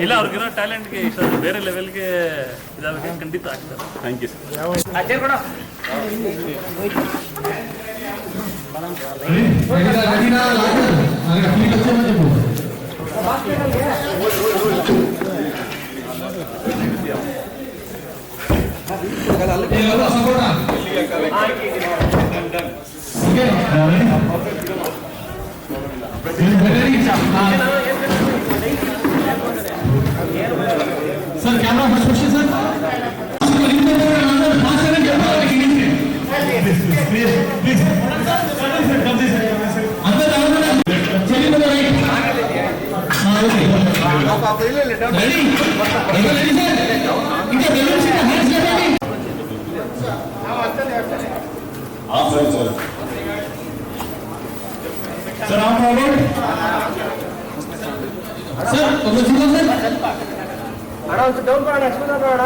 ಇಲ್ಲ ಅವ್ರಿಗಿರೋ ಟ್ಯಾಲೆಂಟ್ಗೆ ಇಷ್ಟ ಬೇರೆ ಲೆವೆಲ್ಗೆ ಇದಾಗಕ್ಕೆ ಖಂಡಿತ ಆಗ್ತಾರೆ thank you sir sir camera first sir sir sir ಒಬ್ಬರು ಸರ್ ಅಣ್ಣ ಒಂದು ಡೌನ್ ಮಾಡೋಣ ಎಕ್ಸ್ಪ್ಲೇನ್ ಮಾಡೋಣ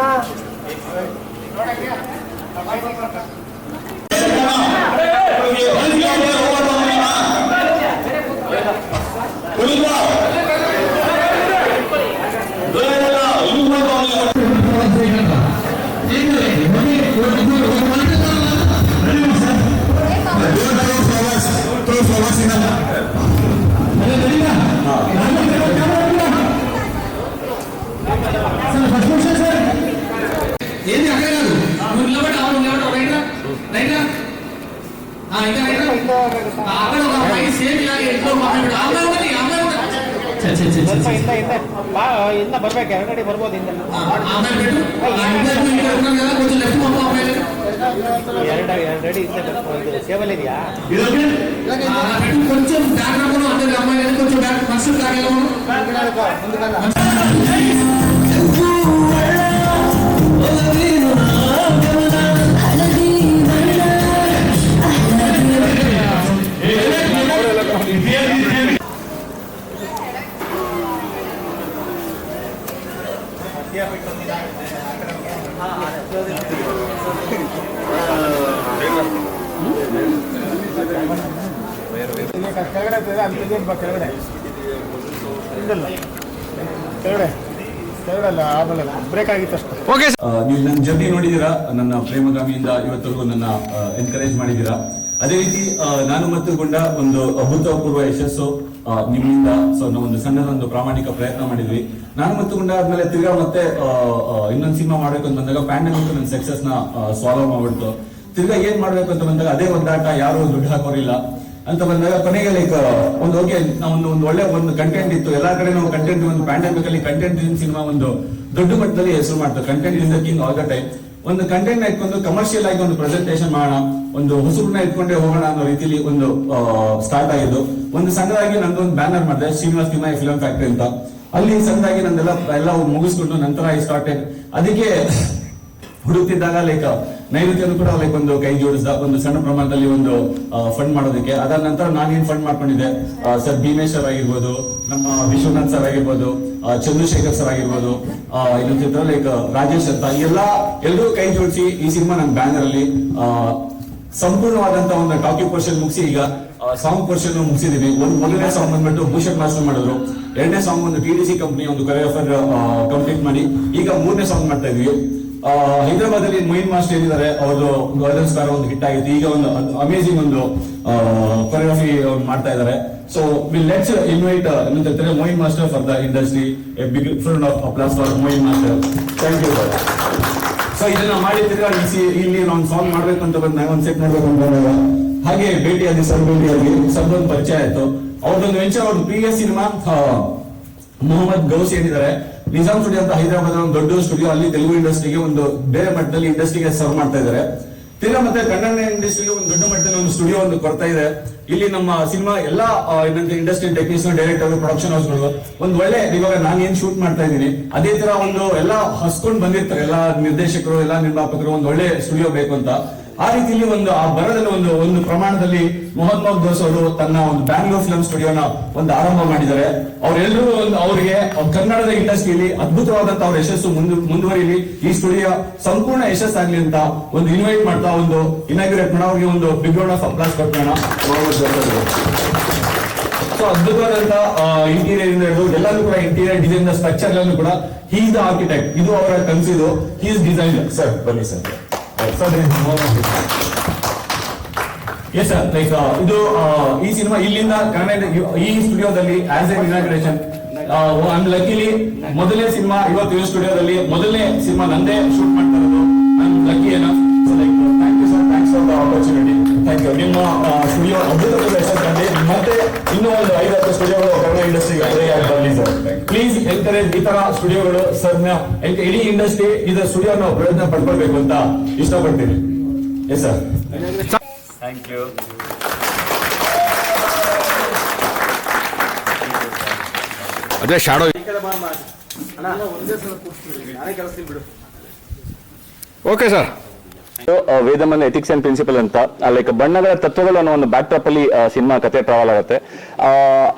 ఏంది ಇನ್ನ ಬರ್ಬೇಕು ಎರಡು ಬರ್ಬೋದು ಹಿಂದೆ ಎರಡು ಎರಡು ಅಡಿ ಹಿಂದೆ ಟೇಬಲ್ ಇದೆಯಾ కొంచెం ಬ್ರೇಕ್ ಆಗಿತ್ತು ಅಷ್ಟೇ. ನೀವು ನನ್ನ ಜರ್ನಿ ನೋಡಿದ್ದೀರಾ? ನನ್ನ ಪ್ರೇಮಗಾಮಿಯಿಂದ ಇವತ್ತರೆಗೂ ನನ್ನ ಎನ್ಕರೇಜ್ ಮಾಡಿದ್ದೀರಾ? ಅದೇ ರೀತಿ ನಾನು ಮತ್ತು ಗುಂಡ ಒಂದು ಅಭೂತಪೂರ್ವ ಯಶಸ್ಸು ನಿಮ್ಮಿಂದ ಸೊ ಸಣ್ಣದ ಒಂದು ಸಣ್ಣದೊಂದು ಪ್ರಾಮಾಣಿಕ ಪ್ರಯತ್ನ ಮಾಡಿದ್ವಿ. ನಾನು ಮತ್ತು ಗುಂಡ ಆದ್ಮೇಲೆ ತಿರ್ಗಾ ಮತ್ತೆ ಇನ್ನೊಂದು ಸಿನಿಮಾ ಮಾಡ್ಬೇಕು ಅಂತ ಬಂದಾಗ ಪ್ಯಾಂಡಮಿಕ್ ನನ್ನ ಸಕ್ಸಸ್ನ ಸಾಲ್ವ್ ಮಾಡ್ಬಿಡ್ತು. ತಿರ್ಗಾ ಏನ್ ಮಾಡ್ಬೇಕು ಅಂತ ಬಂದಾಗ ಅದೇ ಒಂದಾಟ ಯಾರು ದುಡ್ಡು ಹಾಕೋರಿಲ್ಲ. ಅಂತ ಬಂದಾಗ ಕೊನೆಗೆ ಲೈಕ್ ಒಂದು ಓಕೆ ಒಂದು ಒಂದು ಒಳ್ಳೆ ಒಂದು ಕಂಟೆಂಟ್ ಇತ್ತು. ಎಲ್ಲಾ ಕಡೆ ನಾವು ಕಂಟೆಂಟ್ ಒಂದು ಪ್ಯಾಂಡಮಿಕ್ ಅಲ್ಲಿ ಕಂಟೆಂಟ್ ಸಿನಿಮಾ ಒಂದು ದೊಡ್ಡ ಮಟ್ಟದಲ್ಲಿ ಹೆಸರು ಮಾಡ್ತಾರೆ content is the king all the time ಒಂದು ಕಂಟೆಂಟ್ ಇಟ್ಕೊಂಡು ಕಮರ್ಷಿಯಲ್ ಆಗಿ ಒಂದು ಪ್ರೆಸೆಂಟೇಷನ್ ಮಾಡೋಣ, ಒಂದು ಹೊಸಬ್ರನ್ನ ಇಟ್ಕೊಂಡೇ ಹೋಗೋಣ ಅನ್ನೋ ರೀತಿಲಿ ಒಂದು ಸ್ಟಾರ್ಟ್ ಆಗಿದ್ದು. ಒಂದು ಸಣ್ಣದಾಗಿ ನಂದು ಒಂದು ಬ್ಯಾನರ್ ಮಾಡಿದೆ, ಶ್ರೀನಿವಾಸ್ ತಿಮ್ಮಾಯಿ ಫಿಲಂ ಫ್ಯಾಕ್ಟ್ರಿ ಅಂತ. ಅಲ್ಲಿ ಸಣ್ಣದಾಗಿ ನಂದೆಲ್ಲ ಎಲ್ಲ ಮುಗಿಸ್ಕೊಂಡು ನಂತರ ಐ ಸ್ಟಾರ್ಟೆಡ್ ಅದಕ್ಕೆ ಹುಡುಕ್ತಿದ್ದಾಗ ಲೈಕ್ ನೈಋತ್ಯನು ಕೂಡ ಲೈಕ್ ಒಂದು ಕೈ ಜೋಡಿಸಿದ ಒಂದು ಸಣ್ಣ ಪ್ರಮಾಣದಲ್ಲಿ ಒಂದು ಫಂಡ್ ಮಾಡೋದಕ್ಕೆ. ಅದಾದ ನಂತರ ನಾನೇನ್ ಫಂಡ್ ಮಾಡ್ಕೊಂಡಿದ್ದೆ? ಸರ್ ಭೀಮೇಶ್ ಸರ್ ಆಗಿರ್ಬೋದು, ನಮ್ಮ ವಿಶ್ವನಾಥ್ ಸರ್ ಆಗಿರ್ಬೋದು ಚಂದ್ರಶೇಖರ್ ಸರ್ ಆಗಿರ್ಬೋದು ಇನ್ನೊಂದು ಲೈಕ್ ರಾಜೇಶ್ ಅಂತ ಎಲ್ಲ ಎಲ್ಲರೂ ಕೈ ಜೋಡಿಸಿ ಈ ಸಿನಿಮಾ ನನ್ನ ಬ್ಯಾನರ್ ಅಲ್ಲಿ ಸಂಪೂರ್ಣವಾದಂತ ಒಂದು ಟಾಕಿಂಗ್ ಪೋರ್ಷನ್ ಮುಗಿಸಿ ಈಗ ಸಾಂಗ್ ಪೋರ್ಷನ್ ಮುಗಿಸಿದೀವಿ. ಒಂದು ಮೊದಲನೇ ಸಾಂಗ್ ಬಂದ್ಬಿಟ್ಟು ಭೂಷಣ್ ಮಾಸ್ಟರ್ ಮಾಡಿದ್ರು. ಎರಡನೇ ಸಾಂಗ್ ಒಂದು ಟಿ ಡಿ ಸಿ ಕಂಪ್ನಿ ಒಂದು ಕೊರಿಯೋಗ್ರಾಫರ್ ಕಂಪ್ಲೀಟ್ ಮಾಡಿ. ಈಗ ಮೂರನೇ ಸಾಂಗ್ ಮಾಡ್ತಾ ಇದೀವಿ. ಹೈದರಾಬಾದ್ ಅಲ್ಲಿ ಮೊಯಿನ್ ಮಾಸ್ಟರ್ ಏನಿದ್ದಾರೆ, ಅವ್ರದ್ದು ಗೋಲ್ಡನ್ ಸ್ಟಾರ್ ಒಂದು ಹಿಟ್ ಆಗಿತ್ತು. ಈಗ ಒಂದು ಅಮೇಸಿಂಗ್ ಒಂದು ಕೊರಿಯೋಗ್ರಫಿ ಮಾಡ್ತಾ ಇದ್ದಾರೆ. ಸೊ ವಿಲ್ ಲೆಟ್ಸ್ ಇನ್ವೈಟ್ ಏನಂತಾರೆ Moin master for the industry a big friend of applause for Moin master. Thank you so ಇದನ್ನ ಮಾಡಿದ್ರೆ ಇಲ್ಲಿ ನಾನು ಸಾಲ್ವ್ ಮಾಡ್ಬೇಕು ಅಂತ ಒಂದು ಸೆಟ್ ಮಾಡ್ಬೇಕು ಅಂತ ಬಂದಾಗ, ಹಾಗೆ ಭೇಟಿಯಾಗಿ ಸರ್ ಭೇಟಿಯಾಗಿ ಸರ್ ಒಂದು ಪರಿಚಯ ಆಯ್ತು. ಅವ್ರದ್ದೊಂದು ವೆಂಚರ್ ಅವ್ರದ್ದು ಪ್ರೀವಿಯಸ್ ಸಿನಿಮಾ ಮೊಹಮ್ಮದ್ ಗೌಸ್ ಏನಿದ್ದಾರೆ ನಿಜಾಮ್ ಸ್ಟುಡಿಯೋ ಅಂತ ಹೈದರಾಬಾದ್ ಒಂದು ದೊಡ್ಡ ಸ್ಟುಡಿಯೋ, ಅಲ್ಲಿ ತೆಲುಗು ಇಂಡಸ್ಟ್ರಿಗೆ ಒಂದು ಬೇರೆ ಮಟ್ಟದಲ್ಲಿ ಇಂಡಸ್ಟ್ರಿಗೆ ಸರ್ವ್ ಮಾಡ್ತಾ ಇದ್ದಾರೆ. ತೀರಾ ಮತ್ತೆ ಕನ್ನಡ ಇಂಡಸ್ಟ್ರಿಗೆ ಒಂದು ದೊಡ್ಡ ಮಟ್ಟದಲ್ಲಿ ಒಂದು ಸ್ಟುಡಿಯೋ ಒಂದು ಕೊಡ್ತಾ ಇದೆ. ಇಲ್ಲಿ ನಮ್ಮ ಸಿನಿಮಾ ಎಲ್ಲಾ ಏನಂತ ಇಂಡಸ್ಟ್ರಿ ಟೆಕ್ನಿಷಿಯನ್ ಡೈರೆಕ್ಟರ್ ಪ್ರೊಡಕ್ಷನ್ ಹೌಸ್ಗಳು ಒಂದು ಒಳ್ಳೆ, ಇವಾಗ ನಾನು ಏನ್ ಶೂಟ್ ಮಾಡ್ತಾ ಇದ್ದೀನಿ, ಅದೇ ತರ ಒಂದು ಎಲ್ಲ ಹಸ್ಕೊಂಡ್ ಬಂದಿರ್ತಾರೆ, ಎಲ್ಲಾ ನಿರ್ದೇಶಕರು, ಎಲ್ಲಾ ನಿರ್ಮಾಪಕರು, ಒಂದು ಒಳ್ಳೆ ಸ್ಟುಡಿಯೋ ಬೇಕು ಅಂತ. ಆ ರೀತಿಯಲ್ಲಿ ಒಂದು, ಆ ಬರದಲ್ಲಿ ಒಂದು ಒಂದು ಪ್ರಮಾಣದಲ್ಲಿ ಮೋಹನ್ ಬಾಬ್ ದೋಸ್ ಅವರು ತನ್ನ ಒಂದು ಬ್ಯಾಂಗ್ಳೂರ್ ಫಿಲ್ಮ್ ಸ್ಟುಡಿಯೋನ ಒಂದು ಆರಂಭ ಮಾಡಿದ್ದಾರೆ. ಅವರೆಲ್ಲರೂ ಒಂದು, ಅವರಿಗೆ ಕನ್ನಡದ ಇಂಡಸ್ಟ್ರಿಯಲ್ಲಿ ಅದ್ಭುತವಾದಂತ ಅವರ ಯಶಸ್ಸು ಮುಂದು ಮುಂದುವರಿಯಲಿ ಈ ಸ್ಟುಡಿಯೋ ಸಂಪೂರ್ಣ ಯಶಸ್ಸಾಗ್ಲಿ ಅಂತ ಒಂದು ಇನ್ವೈಟ್ ಮಾಡ್ತಾ ಒಂದು ಇನಾಗ್ರೇಟ್ ಮಾಡೋ ಅವ್ರಿಗೆ ಒಂದು ಬಿಗ್ ಆಫ್ ಅಪ್ಲಾಸ್ ಕೊಟ್ಟೋಣ ಸೊ ಅದ್ಭುತವಾದಂತ ಇಂಟೀರಿಯರ್ ಇಂದ ಹಿಡಿದು ಎಲ್ಲರೂ ಕೂಡ ಇಂಟೀರಿಯರ್ ಡಿಸೈನ್ ಸ್ಟ್ರಕ್ಚರ್ ಕೂಡ ಹೀ ದ ಆರ್ಕಿಟೆಕ್ಟ್ ಇದು ಅವರ ಕನಸಿದು. ಹೀಸ್ ಡಿಸೈನ್ ಸರ್ ಬನ್ನಿ sir sir yes sir like ಇದು ಈ ಸಿನಿಮಾ ಇಲ್ಲಿಂದ ಕನ್ನಡ, ಈ ಸ್ಟುಡಿಯೋದಲ್ಲಿ ಆಸ್ ಎ ಇನಾಗ್ರೇಷನ್ ಲಕ್ಕಿಲಿ ಮೊದಲನೇ ಸಿನಿಮಾ ಇವತ್ತು ಈ ಸ್ಟುಡಿಯೋದಲ್ಲಿ ಮೊದಲನೇ ಸಿನಿಮಾ ನಂದೇ ಶೂಟ್ ಮಾಡ್ತಾ ಇರೋದು. ನಾನು ಲಕ್ಕಿ ಏನೋ like thank you sir thanks for the opportunity thank you ನಿಮ್ಮ ಸ್ಟುಡಿಯೋ ಅದ್ಭುತವಾದ ಯಶಸ್ಸಲ್ಲಿ ಮತ್ತೆ ಇನ್ನೂ ಒಂದು ಐದು ಹತ್ತು ಸ್ಟುಡಿಯೋಗಳು ಕನ್ನಡ ಇಂಡಸ್ಟ್ರಿಗೆ ಬರಲಿ ಸರ್ ಪ್ಲೀಸ್ ಎನ್ಕರೇಜ್ ಈ ತರ ಸ್ಟುಡಿಯೋಗಳು ಸರ್ನ ಇಡೀ ಇಂಡಸ್ಟ್ರಿ ಇದರ ನಾವು ಪ್ರಯತ್ನ ಪಡ್ಕೊಳ್ಬೇಕು ಅಂತ ಇಷ್ಟಪಡ್ತೀನಿ. ಎಸ್ ಸರ್ ಥ್ಯಾಂಕ್ ಯು ಅದೇ ಶಾಡೋ ಓಕೆ ಸರ್ ವೇದಮನ್ ಎಥಿಕ್ಸ್ ಅಂಡ್ ಪ್ರಿನ್ಸಿಪಲ್ ಅಂತ ಲೈಕ್ ಬಣ್ಣಗಳ ತತ್ವಗಳು ಅನ್ನೋ ಒಂದು ಬ್ಯಾಕ್ ಟಾಪ್ ಅಲ್ಲಿ ಸಿನಿಮಾ ಕತೆ ಟ್ರಾವಲ್ ಆಗುತ್ತೆ.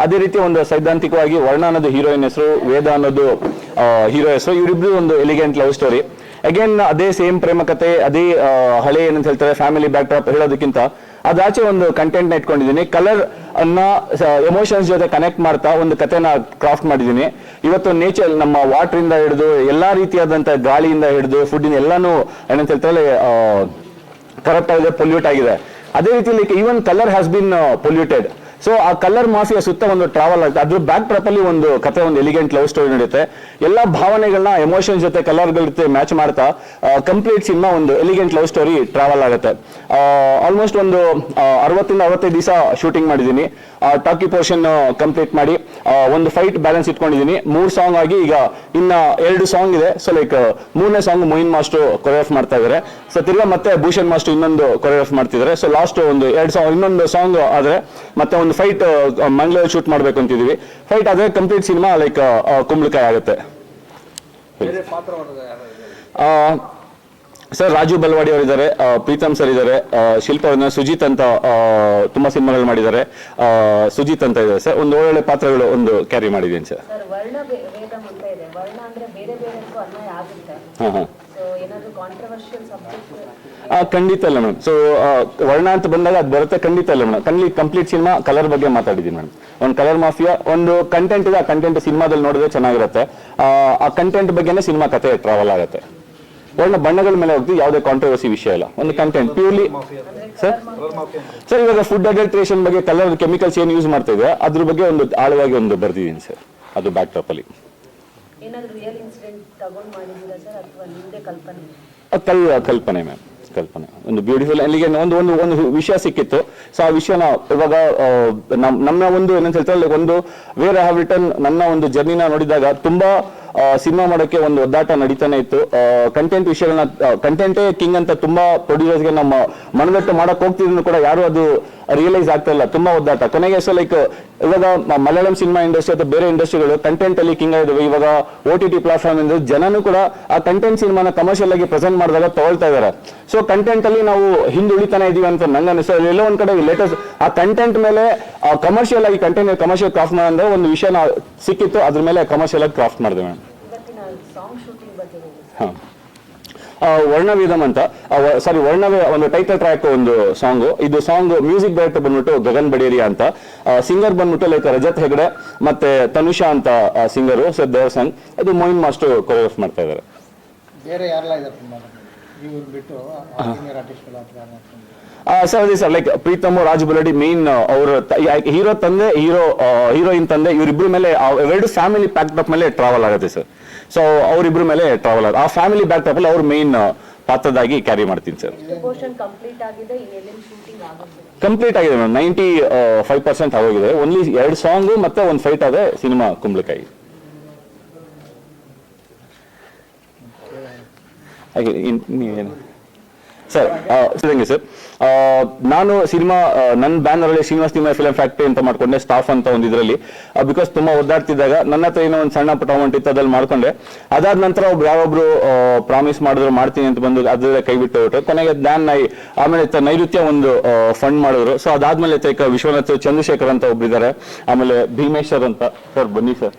ಅದೇ ರೀತಿ ಒಂದು ಸೈದ್ಧಾಂತಿಕವಾಗಿ ವರ್ಣ ಅನ್ನೋದು ಹೀರೋಯಿನ್ ಹೆಸರು, ವೇದ ಅನ್ನೋದು ಹೀರೋ ಹೆಸರು, ಇವರಿಬ್ರು ಒಂದು ಎಲಿಗೆಂಟ್ ಲವ್ ಸ್ಟೋರಿ ಅಗೇನ್ ಅದೇ ಸೇಮ್ ಪ್ರೇಮ ಕತೆ, ಅದೇ ಹಳೆ ಏನಂತ ಹೇಳ್ತಾರೆ ಫ್ಯಾಮಿಲಿ ಬ್ಯಾಕ್ ಟಾಪ್ ಹೇಳೋದಕ್ಕಿಂತ ಅದಾಚೆ ಒಂದು ಕಂಟೆಂಟ್ ಇಟ್ಕೊಂಡಿದ್ದೀನಿ. ಕಲರ್ ಅನ್ನ ಎಮೋಷನ್ಸ್ ಜೊತೆ ಕನೆಕ್ಟ್ ಮಾಡ್ತಾ ಒಂದು ಕಥೆನ ಕ್ರಾಫ್ಟ್ ಮಾಡಿದ್ದೀನಿ. ಇವತ್ತು ನೇಚರ್ ನಮ್ಮ ವಾಟರ್ ಇಂದ ಹಿಡಿದು, ಎಲ್ಲಾ ರೀತಿಯಾದಂತ ಗಾಳಿಯಿಂದ ಹಿಡಿದು ಫುಡ್ ಎಲ್ಲಾನು ಏನಂತ ಹೇಳ್ತಾರೆ ಕರಪ್ಟ್ ಆಗಿದೆ ಪೊಲ್ಯೂಟ್ ಆಗಿದೆ. ಅದೇ ರೀತಿಯಲ್ಲಿ even colour has been polluted so ಆ ಕಲರ್ ಮಾಫಿಯ ಸುತ್ತ ಒಂದು ಟ್ರಾವೆಲ್ ಆಗುತ್ತೆ ಅದ್ರ ಬ್ಯಾಕ್ ಟ್ರಾಪ್ ಅಲ್ಲಿ ಒಂದು ಕತೆ ಒಂದು ಎಲಿಗೆಂಟ್ ಲವ್ ಸ್ಟೋರಿ ನಡೆಯುತ್ತೆ. ಎಲ್ಲ ಭಾವನೆಗಳನ್ನ ಎಮೋಷನ್ ಜೊತೆ ಕಲರ್ಗಳ ಜೊತೆ ಮ್ಯಾಚ್ ಮಾಡ್ತಾ ಕಂಪ್ಲೀಟ್ ಸಿನಿಮಾ ಒಂದು ಎಲಿಗೆಂಟ್ ಲವ್ ಸ್ಟೋರಿ ಟ್ರಾವೆಲ್ ಆಗುತ್ತೆ. ಆಲ್ಮೋಸ್ಟ್ ಒಂದು ಅರವತ್ತಿಂದ ಅರವತ್ತೈದು ದಿವಸ ಶೂಟಿಂಗ್ ಮಾಡಿದ್ದೀನಿ. ಟಾಕಿ ಪೋರ್ಷನ್ ಕಂಪ್ಲೀಟ್ ಮಾಡಿ ಒಂದು ಫೈಟ್ ಬ್ಯಾಲೆನ್ಸ್ ಇಟ್ಕೊಂಡಿದ್ದೀನಿ. ಮೂರು ಸಾಂಗ್ ಆಗಿ ಈಗ ಇನ್ನ ಎರಡು ಸಾಂಗ್ ಇದೆ. ಸೊ ಲೈಕ್ ಮೂರನೇ ಸಾಂಗ್ ಮೊಯಿನ್ ಮಾಸ್ಟರ್ ಕೊರಿಯೋಗ್ರಾಫ್ ಮಾಡ್ತಾ ಇದ್ದಾರೆ ಸೊ ತಿರ್ಗಾ ಮತ್ತೆ ಭೂಷಣ್ ಮಾಸ್ಟರ್ ಇನ್ನೊಂದು ಕೊರಿಯೋಗ್ರಾಫ್ ಮಾಡ್ತಿದ್ದಾರೆ ಸೊ ಲಾಸ್ಟ್ ಒಂದು ಎರಡು ಸಾಂಗ್ ಇನ್ನೊಂದು ಸಾಂಗ್ ಆದ್ರೆ ಮತ್ತೆ ಒಂದು ಫೈಟ್ ಮಂಗಳೂರು ಶೂಟ್ ಮಾಡ್ಬೇಕು ಅಂತಿದೀವಿ ಫೈಟ್ ಆದ್ರೆ ಕಂಪ್ಲೀಟ್ ಸಿನಿಮಾ ಲೈಕ್ ಕುಂಬಳಕಾಯಿ ಆಗುತ್ತೆ. ಆ, ಸರ್ ರಾಜು ಬಲ್ವಾಡಿ ಅವರಿದ್ದಾರೆ ಪ್ರೀತಮ್ ಸರ್ ಇದ್ದಾರೆ ಶಿಲ್ಪ ಅವ್ರನ್ನ ಸುಜಿತ್ ಅಂತ ತುಂಬಾ ಸಿನಿಮಾಗಳು ಮಾಡಿದ್ದಾರೆ. ಸುಜಿತ್ ಅಂತ ಇದ್ದಾರೆ. ಸರ್ ಒಂದು ಒಳ್ಳೊಳ್ಳೆ ಪಾತ್ರಗಳು ಒಂದು ಕ್ಯಾರಿ ಮಾಡಿದ್ದೀನಿ ಸರ್ ವರ್ಣ ಭೇದ ಅಂತ ಇದೆ. ವರ್ಣ ಅಂದ್ರೆ ಬೇರೆ ಅನ್ವಯ ಆಗುತ್ತೆ. ಹಾಂ ಹಾಂ ಸೊ ಏನಾದ್ರು ಕಾಂಟ್ರವರ್ಷಿಯಲ್ ಸಬ್ಜೆಕ್ಟ್ ಆ, ಖಂಡಿತ ಇಲ್ಲ ಮೇಡಮ್. ಸೊ ವರ್ಣ ಅಂತ ಬಂದಾಗ ಅದು ಬರುತ್ತೆ ಖಂಡಿತ ಇಲ್ಲ ಮೇಡಮ್. ಕನ್ಲಿ ಕಂಪ್ಲೀಟ್ ಸಿನಿಮಾ ಕಲರ್ ಬಗ್ಗೆ ಮಾತಾಡಿದ್ದೀನಿ ಮೇಡಮ್. ಒಂದು ಕಲರ್ ಮಾಫಿಯಾ ಒಂದು ಕಂಟೆಂಟ್ ಇದೆ. ಆ ಕಂಟೆಂಟ್ ಸಿನಿಮಾದಲ್ಲಿ ನೋಡಿದ್ರೆ ಚೆನ್ನಾಗಿರುತ್ತೆ. ಆ, ಆ ಕಂಟೆಂಟ್ ಬಗ್ಗೆನೇ ಸಿನಿಮಾ ಕತೆ ಟ್ರಾವೆಲ್ ಆಗುತ್ತೆ. ವರ್ಣ ಬಣ್ಣಗಳ ಮೇಲೆ ಹೋಗ್ತೀವಿ ಯಾವುದೇ ಕಾಂಟ್ರವರ್ಸಿ ವಿಷಯ ಇಲ್ಲ. ಒಂದು ಕಂಟೆಂಟ್ ಪ್ಯೂರ್ಲಿ ಸರ್ ಸರ್ ಇವಾಗ ಫುಡ್ ಅಡಲ್ಟ್ರೇಷನ್ ಬಗ್ಗೆ ಕಲರ್ ಕೆಮಿಕಲ್ಸ್ ಏನು ಯೂಸ್ ಮಾಡ್ತಾ ಇದೆ ಅದ್ರ ಬಗ್ಗೆ ಒಂದು ಆಳವಾಗಿ ಒಂದು ಬರ್ದಿದ್ದೀನಿ ಸರ್ ಅದು ಬ್ಯಾಕ್ ಟಾಪ್ ಅಲ್ಲಿ ಏನಾದ್ರು ರಿಯಲ್ ಇನ್ಸಿಡೆಂಟ್ ತಗೊಂಡ್ ಮಾಡಿದ್ದೀರಾ ಸರ್? ಅಥವಾ ನಿಮ್ದೇ ಕಲ್ಪನೆ? ಅದ್ ಕಲ್ ಕಲ್ಪನೆ ಮ್ಯಾಮ್ ಕಲ್ಪನೆ. ಒಂದು ಬ್ಯೂಟಿಫುಲ್ ಅಲ್ಲಿಗೆ ಒಂದು ಒಂದು ಒಂದು ವಿಷಯ ಸಿಕ್ಕಿತ್ತು. ಸೊ ಆ ವಿಷಯನ ಇವಾಗ ನಮ್ಮ ಒಂದು ಏನಂತ ಹೇಳ್ತಾರೆ ಒಂದು ವೇರ್ ಹ್ಯಾವ್ ರಿಟರ್ನ್ ನನ್ನ ಒಂದು ಜರ್ನಿನ ನೋಡಿದಾಗ ತುಂಬಾ ಸಿನಿಮಾ ಮಾಡೋಕ್ಕೆ ಒಂದು ಒದ್ದಾಟ ನಡೀತಾನೆ ಇತ್ತು. ಕಂಟೆಂಟ್ ವಿಷಯಗಳನ್ನ ಕಂಟೆಂಟೇ ಕಿಂಗ್ ಅಂತ ತುಂಬಾ ಪ್ರೊಡ್ಯೂಸರ್ಸ್ಗೆ ನಮ್ಮ ಮನದಟ್ಟು ಮಾಡಕ್ ಹೋಗ್ತಿದ್ರು ಕೂಡ ಯಾರು ಅದು ರಿಯಲೈಸ್ ಆಗ್ತಾ ಇಲ್ಲ. ತುಂಬಾ ಒದ್ದಾಟ ಕೊನೆಗೆ ಸೊ ಲೈಕ್ ಇವಾಗ ಮಲಯಾಳಂ ಸಿನಿಮಾ ಇಂಡಸ್ಟ್ರಿ ಅಥವಾ ಬೇರೆ ಇಂಡಸ್ಟ್ರಿಗಳು ಕಂಟೆಂಟ್ ಅಲ್ಲಿ ಕಿಂಗ್ ಆಗಿದ್ದಾವೆ ಇವಾಗ ಓ ಟಿ ಟಿ ಪ್ಲಾಟ್ಫಾರ್ಮ್ ಇಂದ ಜನನು ಕೂಡ ಆ ಕಂಟೆಂಟ್ ಸಿನಿಮಾನ ಕಮರ್ಷಿಯಲ್ ಆಗಿ ಪ್ರೆಸೆಂಟ್ ಮಾಡಿದಾಗ ತಗೊಳ್ತಾ ಇದಾರೆ. ಸೊ ಕಂಟೆಂಟ್ ಅಲ್ಲಿ ನಾವು ಹಿಂದುಳಿತಾನೆ ಇದೀವಿ ಅಂತ ನಂಗೆ ಅನಿಸ್ತು ಎಲ್ಲೋ ಒಂದ್ ಕಡೆ ಲೇಟೆಸ್ಟ್ ಆ ಕಂಟೆಂಟ್ ಮೇಲೆ ಕಮರ್ಷಿಯಲ್ ಆಗಿ ಕಂಟೆಂಟ್ ಕಮರ್ಷಿಯಲ್ ಕ್ರಾಫ್ಟ್ ಮಾಡಿದ್ರೆ ಒಂದು ವಿಷಯ ಸಿಕ್ಕಿತ್ತು. ಅದ್ರ ಮೇಲೆ ಕಮರ್ಷಿಯಲ್ ಆಗಿ ಕ್ರಾಫ್ಟ್ ಮಾಡಿದೆ ಮೇಡಮ್. ಹಾಂ. ವರ್ಣವೇದಂ ಅಂತ ಸಾರಿ ವರ್ಣವೇ ಒಂದು ಟೈಟಲ್ ಟ್ರ್ಯಾಕ್ ಒಂದು ಸಾಂಗ್ ಇದು ಸಾಂಗ್ ಮ್ಯೂಸಿಕ್ ಡೈರೆಕ್ಟರ್ ಬಂದ್ಬಿಟ್ಟು ಗಗನ್ ಬಡೇರಿಯಾ ಅಂತ. ಸಿಂಗರ್ ಬಂದ್ಬಿಟ್ಟು ಲೈಕ್ ರಜತ್ ಹೆಗಡೆ ಮತ್ತೆ ತನುಷಾ ಅಂತ ಸಿಂಗರು ಸರ್ ದೇವ್ ಸಾಂಗ್ ಇದು ಮೊಯಿನ್ ಮಾಸ್ಟರ್ ಕೊರಿಯೋಗ್ರಫ್ ಮಾಡ್ತಾ ಇದ್ದಾರೆ. ಬೇರೆ ಬಿಟ್ಟು ಸರ್ ಅದೇ ಸರ್ ಲೈಕ್ ಪ್ರೀತಮ್ ರಾಜ್ ಬುಲಡಿ ಮೇನ್ ಅವ್ರ ಹೀರೋ ತಂದೆ ಹೀರೋ ಹೀರೋಯಿನ್ ತಂದೆ ಇವರಿಬ್ರು ಮೇಲೆ ಎರಡು ಫ್ಯಾಮಿಲಿ ಪ್ಯಾಕ್ ಅಪ್ ಮೇಲೆ ಟ್ರಾವೆಲ್ ಆಗುತ್ತೆ ಸರ್. ಸೊ ಅವರಿಬ್ರ ಮೇಲೆ ಟ್ರಾವೆಲ್ ಆ ಫ್ಯಾಮಿಲಿ ಬ್ಯಾಕ್ ಟಾಪಲ್ಲಿ ಅವ್ರ ಮೇನ್ ಪಾತ್ರದಾಗಿ ಕ್ಯಾರಿ ಮಾಡ್ತೀನಿ ಸರ್ ಕಂಪ್ಲೀಟ್ ಆಗಿದೆ ಮ್ಯಾಮ್ ಶೂಟಿಂಗ್ ಆಗುತ್ತೆ? ಕಂಪ್ಲೀಟ್ ಆಗಿದೆ ಮೇಡಮ್ ನೈಂಟಿ ಫೈವ್ ಪರ್ಸೆಂಟ್ ಆಗೋಗಿದೆ. ಓನ್ಲಿ ಎರಡು ಸಾಂಗು ಮತ್ತೆ ಒಂದು ಫೈಟ್ ಆದ ಸಿನಿಮಾ ಕುಂಬಳಕಾಯಿ. ಹಾಗೆ ಇನ್- ನೀವೇನು? ಸರ್ ಸಿದಂಗೆ ಸರ್ ನಾನು ಸಿನಿಮಾ ನನ್ನ ಬ್ಯಾನರ್ ಅಲ್ಲಿ ಶ್ರೀನಿವಾಸ್ ಸಿನಿಮಾ ಫಿಲಂ ಫ್ಯಾಕ್ಟ್ರಿ ಅಂತ ಮಾಡ್ಕೊಂಡೆ ಸ್ಟಾಫ್ ಅಂತ ಒಂದು ಇದರಲ್ಲಿ. ಬಿಕಾಸ್ ತುಂಬಾ ಒದ್ದಾಡ್ತಿದ್ದಾಗ ನನ್ನ ಹತ್ರ ಏನೋ ಒಂದು ಸಣ್ಣ ಪುಟ ಅಮೌಂಟ್ ಇತ್ತು, ಅದ್ರಲ್ಲಿ ಮಾಡ್ಕೊಂಡೆ. ಅದಾದ ನಂತರ ಒಬ್ರು ಯಾವೊಬ್ರು ಪ್ರಾಮಿಸ್ ಮಾಡಿದ್ರು, ಮಾಡ್ತೀನಿ ಅಂತ ಬಂದು ಅದ್ರ ಕೈ ಬಿಟ್ಟು ಹೊರಟು ಕೊನೆಗೆ ಜ್ಞಾನ್ ನೈ ಆಮೇಲೆ ನೈಋತ್ಯ ಒಂದು ಫಂಡ್ ಮಾಡಿದ್ರು. ಸೊ ಅದಾದ್ಮೇಲೆ ವಿಶ್ವನಾಥ್ ಚಂದ್ರಶೇಖರ್ ಅಂತ ಒಬ್ರಿದ್ದಾರೆ ಆಮೇಲೆ ಭೀಮೇಶ್ವರ್ ಅಂತ. ಸರ್ ಬನ್ನಿ ಸರ್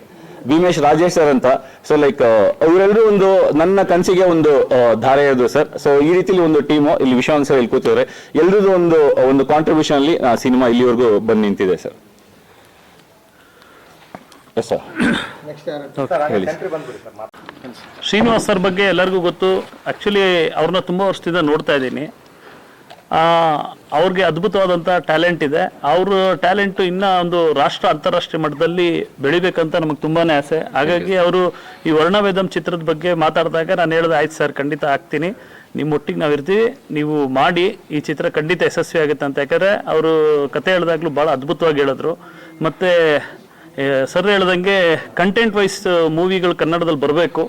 ಭೀಮೇಶ್ ರಾಜೇಶ್ ಸರ್ ಅಂತ. ಸೊ ಲೈಕ್ ಅವರೆಲ್ಲರೂ ಒಂದು ನನ್ನ ಕನಸಿಗೆ ಒಂದು ಆ, ಧಾರೆ ಇದ್ರು ಸರ್ ಸೊ ಈ ರೀತಿಲಿ ಒಂದು ಟೀಮು ಇಲ್ಲಿ ವಿಶ್ವಾನ್ ಸರ್ ಇಲ್ಲಿ ಕೂತಿದ್ದಾರೆ. ಎಲ್ರದ್ದು ಒಂದು ಒಂದು ಕಾಂಟ್ರಿಬ್ಯೂಷನ್ ಅಲ್ಲಿ ಸಿನಿಮಾ ಇಲ್ಲಿವರೆಗೂ ಬಂದು ನಿಂತಿದೆ ಸರ್ ಎಸ್ ಸರ್ ನೆಕ್ಸ್ಟ್ ಯಾರು? ಹೇಳಿ. ಶ್ರೀನಿವಾಸ್ ಸರ್ ಬಗ್ಗೆ ಎಲ್ಲರಿಗೂ ಗೊತ್ತು. ಆ್ಯಕ್ಚುಲಿ ಅವ್ರನ್ನ ತುಂಬಾ ವರ್ಷದಿಂದ ನೋಡ್ತಾ ಇದ್ದೀನಿ. ಅವ್ರಿಗೆ ಅದ್ಭುತವಾದಂಥ ಟ್ಯಾಲೆಂಟ್ ಇದೆ. ಅವರು ಟ್ಯಾಲೆಂಟು ಇನ್ನೂ ಒಂದು ರಾಷ್ಟ್ರ ಅಂತಾರಾಷ್ಟ್ರೀಯ ಮಟ್ಟದಲ್ಲಿ ಬೆಳಿಬೇಕಂತ ನಮಗೆ ತುಂಬಾ ಆಸೆ. ಹಾಗಾಗಿ ಅವರು ಈ ವರ್ಣವೇದಂ ಚಿತ್ರದ ಬಗ್ಗೆ ಮಾತಾಡಿದಾಗ ನಾನು ಹೇಳಿದೆ ಆಯ್ತು ಸರ್ ಖಂಡಿತ ಆಗ್ತೀನಿ ನಿಮ್ಮ ಒಟ್ಟಿಗೆ ನಾವು ಇರ್ತೀವಿ ನೀವು ಮಾಡಿ ಈ ಚಿತ್ರ ಖಂಡಿತ ಯಶಸ್ವಿ ಆಗುತ್ತೆ ಅಂತ. ಯಾಕಂದರೆ ಅವರು ಕತೆ ಹೇಳಿದಾಗಲೂ ಭಾಳ ಅದ್ಭುತವಾಗಿ ಹೇಳಿದ್ರು. ಮತ್ತು ಸರ್ ಹೇಳ್ದಂಗೆ ಕಂಟೆಂಟ್ ವೈಸ್ ಮೂವಿಗಳು ಕನ್ನಡದಲ್ಲಿ ಬರಬೇಕು.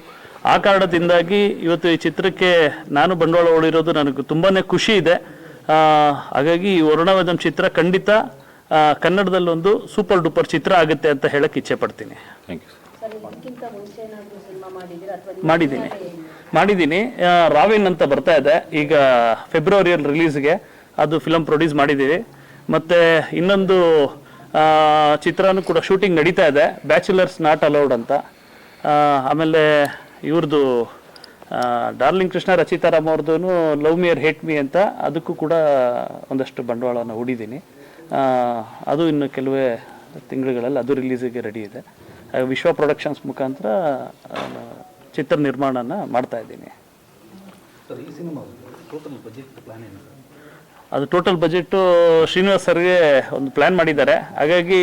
ಆ ಕಾರಣದಿಂದಾಗಿ ಇವತ್ತು ಈ ಚಿತ್ರಕ್ಕೆ ನಾನು ಬಂಡವಾಳ ಓಡಿರೋದು ನನಗೆ ತುಂಬಾ ಖುಷಿ ಇದೆ. ಹಾಗಾಗಿ ಈ ವರ್ಣವೇದಂ ಚಿತ್ರ ಖಂಡಿತ ಕನ್ನಡದಲ್ಲೊಂದು ಕನ್ನಡದಲ್ಲಿ ಒಂದು ಸೂಪರ್ ಡೂಪರ್ ಚಿತ್ರ ಆಗುತ್ತೆ ಅಂತ ಹೇಳಕ್ಕೆ ಇಚ್ಛೆ ಪಡ್ತೀನಿ. ಥ್ಯಾಂಕ್ ಯು ಸರ್ ಇದಕ್ಕಿಂತ ಮುಂಚೆ ಏನಾದರೂ ಸಿನಿಮಾ ಮಾಡಿದ್ದೀರಾ ಅಥವಾ ಮಾಡಿದ್ದೀನಿ. ಮಾಡಿದ್ದೀನಿ. ರಾವಿನ್ ಅಂತ ಬರ್ತಾ ಇದೆ. ಈಗ ಫೆಬ್ರವರಿಯಲ್ಲಿ ರಿಲೀಸ್ಗೆ ಅದು ಫಿಲಮ್ ಪ್ರೊಡ್ಯೂಸ್ ಮಾಡಿದ್ದೀವಿ. ಮತ್ತು ಇನ್ನೊಂದು ಚಿತ್ರನೂ ಕೂಡ ಶೂಟಿಂಗ್ ನಡೀತಾ ಇದೆ. ಬ್ಯಾಚುಲರ್ಸ್ ನಾಟ್ ಅಲೌಡ್ ಅಂತ. ಆಮೇಲೆ ಇವ್ರದ್ದು ಡಾರ್ಲಿಂಗ್ ಕೃಷ್ಣ ರಚಿತಾರಾಮ್ ಅವ್ರದ್ದು ಲವ್ ಮಿಯರ್ ಹೇಟ್ ಮಿ ಅಂತ ಅದಕ್ಕೂ ಕೂಡ ಒಂದಷ್ಟು ಬಂಡವಾಳವನ್ನು ಹೂಡಿದ್ದೀನಿ. ಅದು ಇನ್ನು ಕೆಲವೇ ತಿಂಗಳುಗಳಲ್ಲಿ ಅದು ರಿಲೀಸಿಗೆ ರೆಡಿ ಇದೆ. ವಿಶ್ವ ಪ್ರೊಡಕ್ಷನ್ಸ್ ಮುಖಾಂತರ ಚಿತ್ರ ನಿರ್ಮಾಣನ ಮಾಡ್ತಾ ಇದ್ದೀನಿ. ಅದು ಟೋಟಲ್ ಬಜೆಟ್ಟು ಶ್ರೀನಿವಾಸ್ ಸರ್ಗೆ ಒಂದು ಪ್ಲ್ಯಾನ್ ಮಾಡಿದ್ದಾರೆ. ಹಾಗಾಗಿ